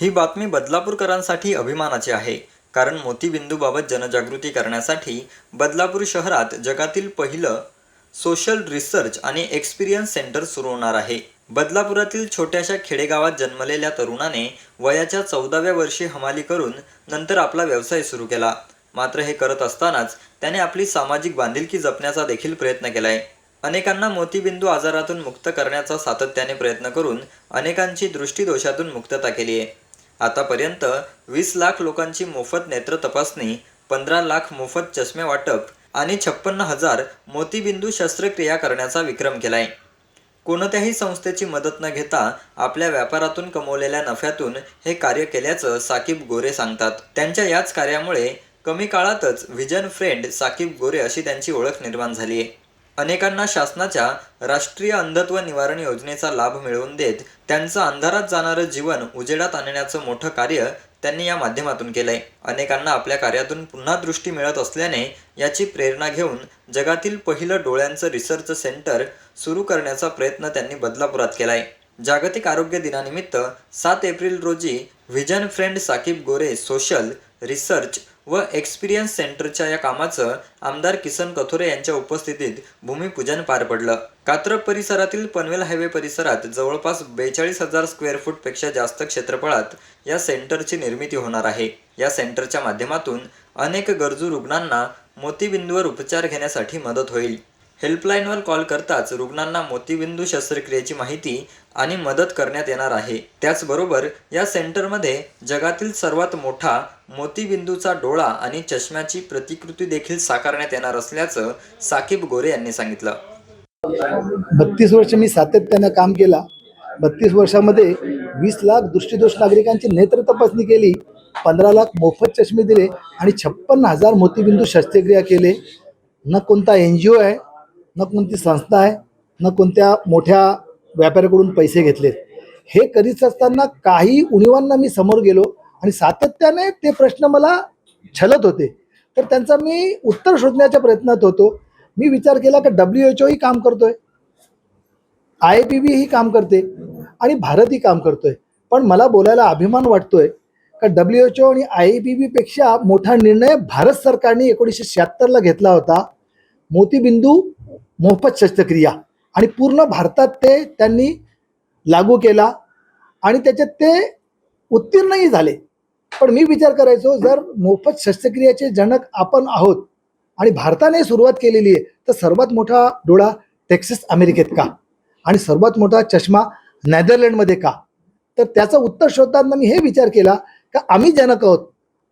ही बातमी बदलापूरकरांसाठी अभिमानाची आहे. कारण मोतीबिंदूबाबत जनजागृती करण्यासाठी बदलापूर शहरात जगातील पहिलं सोशल रिसर्च आणि एक्सपिरियन्स सेंटर सुरू होणार आहे. बदलापुरातील छोट्याशा खेडेगावात जन्मलेल्या तरुणाने वयाच्या चौदाव्या वर्षी हमाली करून नंतर आपला व्यवसाय सुरू केला. मात्र हे करत असतानाच त्याने आपली सामाजिक बांधिलकी जपण्याचा देखील प्रयत्न केलाय. अनेकांना मोतीबिंदू आजारातून मुक्त करण्याचा सातत्याने प्रयत्न करून अनेकांची दृष्टीदोषातून मुक्तता केली आहे आतापर्यंत वीस लाख लोकांची मोफत नेत्र तपासणी पंधरा लाख मोफत चष्मे वाटप आणि छप्पन्न हजार मोतीबिंदू शस्त्रक्रिया करण्याचा विक्रम केलाय. कोणत्याही संस्थेची मदत न घेता आपल्या व्यापारातून कमवलेल्या नफ्यातून हे कार्य केल्याचं साकीब गोरे सांगतात. त्यांच्या याच कार्यामुळे कमी काळातच व्हिजन फ्रेंड साकीब गोरे अशी त्यांची ओळख निर्माण झाली आहे अनेकांना शासनाच्या राष्ट्रीय अंधत्व निवारण योजनेचा लाभ मिळवून देत त्यांचं अंधारात जाणारं जीवन उजेडात आणण्याचं मोठं कार्य त्यांनी या माध्यमातून केलंय. अनेकांना आपल्या कार्यातून पुन्हा दृष्टी मिळत असल्याने याची प्रेरणा घेऊन जगातील पहिलं डोळ्यांचं रिसर्च सेंटर सुरू करण्याचा प्रयत्न त्यांनी बदलापुरात केलाय. जागतिक आरोग्य दिनानिमित्त सात एप्रिल रोजी vision friend Sakib Gore social research व एक्सपिरियन्स सेंटरच्या या कामाचं आमदार किसन कथोरे यांच्या उपस्थितीत भूमिपूजन पार पडलं. कात्रप परिसरातील पनवेल हायवे परिसरात जवळपास बेचाळीस हजार स्क्वेअर फूटपेक्षा जास्त क्षेत्रफळात या सेंटरची निर्मिती होणार आहे. या सेंटरच्या माध्यमातून अनेक गरजू रुग्णांना मोतीबिंदूवर उपचार घेण्यासाठी मदत होईल. हेल्पलाईनवर कॉल करताच रुग्णांना मोतीबिंदू शस्त्रक्रियेची माहिती आणि मदत करण्यात येणार आहे. त्याचबरोबर या सेंटरमध्ये जगातील सर्वात मोठा मोतीबिंदूचा डोळा आणि चष्म्याची प्रतिकृती देखील साकारण्यात येणार असल्याचं साकीब गोरे यांनी सांगितलं. बत्तीस वर्ष मी सातत्यानं काम केला. बत्तीस वर्षामध्ये वीस लाख दृष्टीदोष नागरिकांची नेत्र तपासणी केली पंधरा लाख मोफत चष्मे दिले आणि छप्पन्न हजार मोतीबिंदू शस्त्रक्रिया केले. न कोणता एन जी ओ आहे न कोणती संस्था आहे न कोणत्या मोठ्या व्यापाऱ्याकडून पैसे घेतलेत. हे करीत असताना काही उणिवांना मी समोर गेलो आणि सातत्याने ते प्रश्न मला छलत होते. तर त्यांचा मी उत्तर शोधण्याच्या प्रयत्नात होतो. मी विचार केला की डब्ल्यू एच ओही काम करतोय. आय पी बी ही काम करते आणि भारतही काम करतोय. पण मला बोलायला अभिमान वाटतोय का डब्ल्यू एच ओ आणि आय पी बी पेक्षा मोठा निर्णय भारत सरकारने एकोणीसशे शहात्तरला घेतला होता. मोतीबिंदू मोफत शस्त्रक्रिया. आणि पूर्ण भारतात ते त्यांनी लागू केला आणि त्याच्यात ते उत्तीर्णही झाले. पण मी विचार करायचो जर मोफत शस्त्रक्रियेचे जनक आपण आहोत आणि भारताने सुरुवात केलेली आहे तर सर्वात मोठा डोळा टेक्सिस अमेरिकेत का? आणि सर्वात मोठा चष्मा नेदरलँडमध्ये का? तर त्याचं उत्तर शोधताना मी हे विचार केला का आम्ही जनक आहोत.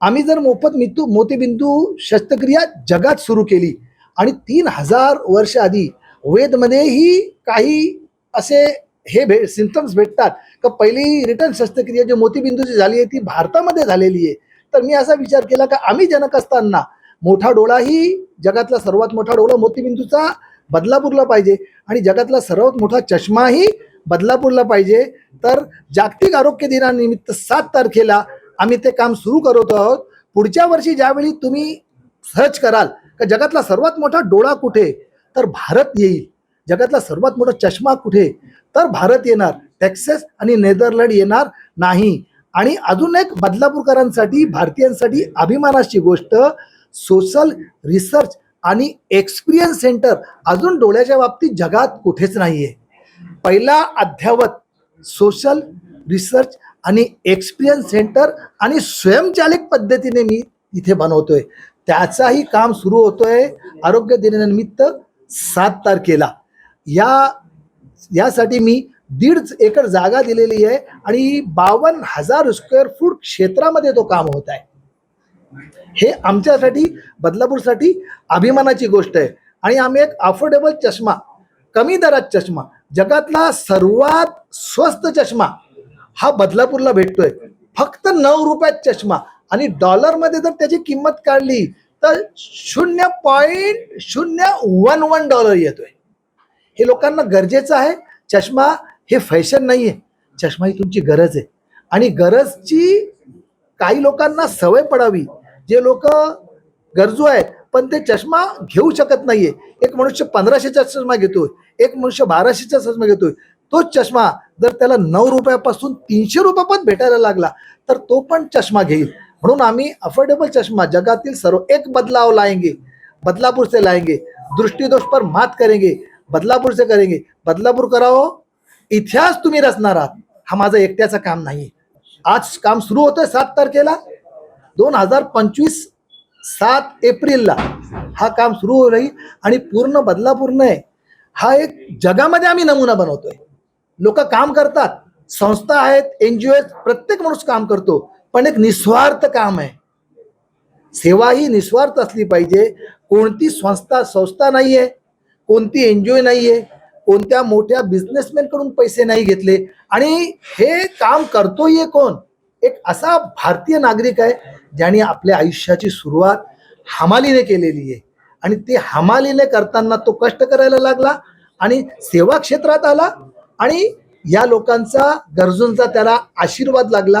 आम्ही जर मोफत मितू मोतीबिंदू शस्त्रक्रिया जगात सुरू केली आणि तीन हजार वर्ष आधी वेदमध्येही काही असे हे भे सिम्टम्स भेटतात. का पहिली रिटर्न शस्त्रक्रिया जी मोतीबिंदूची झाली आहे ती भारतामध्ये झालेली आहे. तर मी असा विचार केला का आम्ही जनक असताना मोठा डोळाही जगातला सर्वात मोठा डोळा मोतीबिंदूचा बदलापूरला पाहिजे आणि जगातला सर्वात मोठा चष्माही बदलापूरला पाहिजे. तर जागतिक आरोग्य दिनानिमित्त सात तारखेला आम्ही ते काम सुरू करत आहोत. पुढच्या वर्षी ज्यावेळी तुम्ही सर्च कराल का जगातला सर्वात मोठा डोळा कुठे तर भारत येईल. जगातला सर्वात मोठा चष्मा कुठे तर भारत येणार. टेक्सेस आणि नेदरलँड येणार नाही. आणि अजून एक बदलापूरकरांसाठी भारतीयांसाठी अभिमानाची गोष्ट सोशल रिसर्च आणि एक्सपिरियन्स सेंटर अजून डोळ्याच्या बाबतीत जगात कुठेच नाही आहे पहिला अध्यावत सोशल रिसर्च आणि एक्सपिरियन्स सेंटर आणि स्वयंचालित पद्धतीने मी इथे बनवतोय. त्याचाही काम सुरू होतोय आरोग्य दिनानिमित्त सात तारखेला. या यासाठी मी दीड एकर जागा दिलेली आहे आणि बावन्न हजार स्क्वेअर फूट क्षेत्रामध्ये तो काम होत आहे. हे आमच्यासाठी बदलापूरसाठी अभिमानाची गोष्ट आहे. आणि आम्ही एक अफोर्डेबल चष्मा कमी दरात चष्मा जगातला सर्वात स्वस्त चष्मा हा बदलापूरला भेटतोय. फक्त नऊ रुपयात चष्मा आणि डॉलरमध्ये जर त्याची किंमत काढली तर शून्य पॉईंट शून्य वन वन डॉलर येतोय. हे लोकांना गरजेचं आहे. चष्मा हे फॅशन नाही आहे चष्मा ही तुमची गरज आहे. आणि गरजची काही लोकांना सवय पडावी. जे लोक गरजू आहेत पण ते चष्मा घेऊ शकत नाहीये. एक मनुष्य पंधराशेचा चष्मा घेतोय. एक मनुष्य बाराशेचा चष्मा घेतोय. तोच चष्मा जर त्याला नऊ रुपयापासून तीनशे रुपयापर्यंत भेटायला लागला तर तो पण चष्मा घेईल. म्हणून आम्ही अफोर्डेबल चष्मा जगातील सर्व एक बदलाव लाएंगे बदलापूर से लाएंगे दृष्टीदोष पर मात करेंगे बदलापूर से करेंगे. बदलापूर करावं इतिहास तुम्ही रचणार आहात. हा माझं एकट्याचं काम नाही आज काम सुरू होतोय सात तारखेला. दोन हजार पंचवीस सात एप्रिलला हा काम सुरू हो राहील आणि पूर्ण बदलापूर आहे हा एक जगामध्ये आम्ही नमुना बनवतोय. लोक काम करतात. संस्था आहेत एन जी ओ प्रत्येक माणूस काम करतो. पण एक निस्वार्थ काम आहे. सेवा ही निस्वार्थ असली पाहिजे. कोणती संस्था संस्था नाही आहे कोणती एन जी ओ नाही आहे कोणत्या मोठ्या बिझनेसमॅनकडून पैसे नाही घेतले. आणि हे काम करतोय कोण? एक असा भारतीय नागरिक आहे ज्याने आपल्या आयुष्याची सुरुवात हमालीने केलेली आहे. आणि ते हमालीने करताना तो कष्ट करायला लागला आणि सेवा क्षेत्रात आला आणि या लोकांचा गरजूंचा त्याला आशीर्वाद लागला.